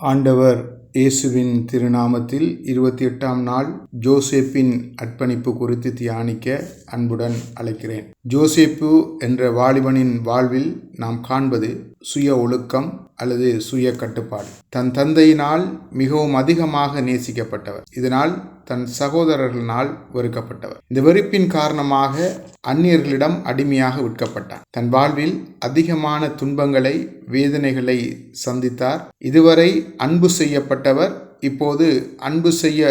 ஆண்டவர் இயேசுவின் திருநாமத்தில் இருபத்தி எட்டாம் நாள் ஜோசேப்பின் அர்ப்பணிப்பு குறித்து தியானிக்க அன்புடன் அழைக்கிறேன். ஜோசேப்பு என்ற வாலிபனின் வாழ்வில் நாம் காண்பது சுய ஒழுக்கம் அல்லது சுய கட்டுப்பாடு. தன் தந்தையினால் மிகவும் அதிகமாக நேசிக்கப்பட்டவர். இதனால் தன் சகோதரர்களினால் வெறுக்கப்பட்டவர். இந்த வெறுப்பின் காரணமாக அந்நியர்களிடம் அடிமையாக விற்கப்பட்டார் தன் வாழ்வில் அதிகமான துன்பங்களை வேதனைகளை சந்தித்தார். இதுவரை அன்பு செய்யப்பட்ட செய்யப்பட்டவர் இப்போது அன்பு செய்ய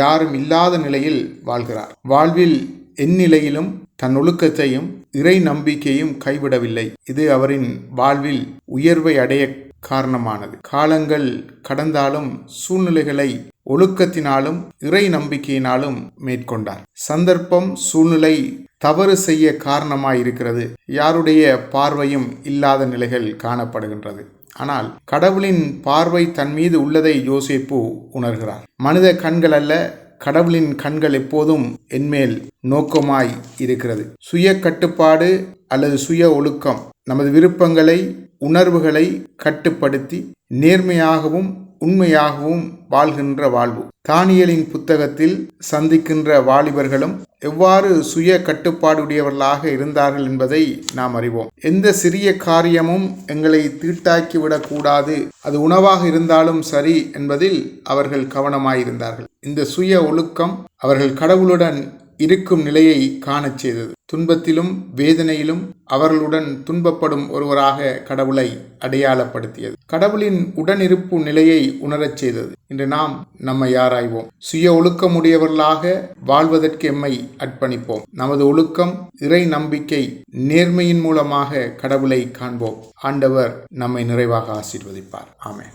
யாரும் இல்லாத நிலையில் வாழ்கிறார். வாழ்வில் எந்நிலையிலும் தன் ஒழுக்கத்தையும் இறை நம்பிக்கையும் கைவிடவில்லை. இது அவரின் வாழ்வில் உயர்வை அடைய காரணமானது. காலங்கள் கடந்தாலும் சூழ்நிலைகளை ஒழுக்கத்தினாலும் இறை நம்பிக்கையினாலும் மேற்கொண்டார். சந்தர்ப்பம் சூழ்நிலை தவறு செய்ய காரணமாயிருக்கிறது. யாருடைய பார்வையும் இல்லாத நிலைகள் காணப்படுகின்றது. ஆனால் கடவுளின் பார்வை தன் மீது உள்ளதை யோசிப்பு உணர்கிறார். மனித கண்கள் அல்ல கடவுளின் கண்கள் எப்போதும் என்மேல் நோக்கமாய் இருக்கிறது. சுய கட்டுப்பாடு அல்லது சுய ஒழுக்கம் நமது விருப்பங்களை உணர்வுகளை கட்டுப்படுத்தி நேர்மையாகவும் உண்மையாகவும் வாழ்கின்ற வாழ்வு. தானியலின் புத்தகத்தில் சந்திக்கின்ற வாலிபர்களும் எவ்வாறு சுய கட்டுப்பாடுடையவர்களாக இருந்தார்கள் என்பதை நாம் அறிவோம். எந்த சிறிய காரியமும் எங்களை தீட்டாக்கிவிடக்கூடாது அது உணவாக இருந்தாலும் சரி என்பதில் அவர்கள் கவனமாயிருந்தார்கள். இந்த சுய ஒழுக்கம் அவர்கள் கடவுளுடன் இருக்கும் நிலையை காணச் செய்தது. துன்பத்திலும் வேதனையிலும் அவர்களுடன் துன்பப்படும் ஒருவராக கடவுளை அடையாளப்படுத்தியது. கடவுளின் உடனிருப்பு நிலையை உணரச் செய்தது. இன்று நாம் நம்மை ஆராய்வோம். சுய ஒழுக்கமுடையவர்களாக வாழ்வதற்கு எம்மை அர்ப்பணிப்போம். நமது ஒழுக்கம் இறை நம்பிக்கை நேர்மையின் மூலமாக கடவுளை காண்போம். ஆண்டவர் நம்மை நிறைவாக ஆசீர்வதிப்பார். ஆமே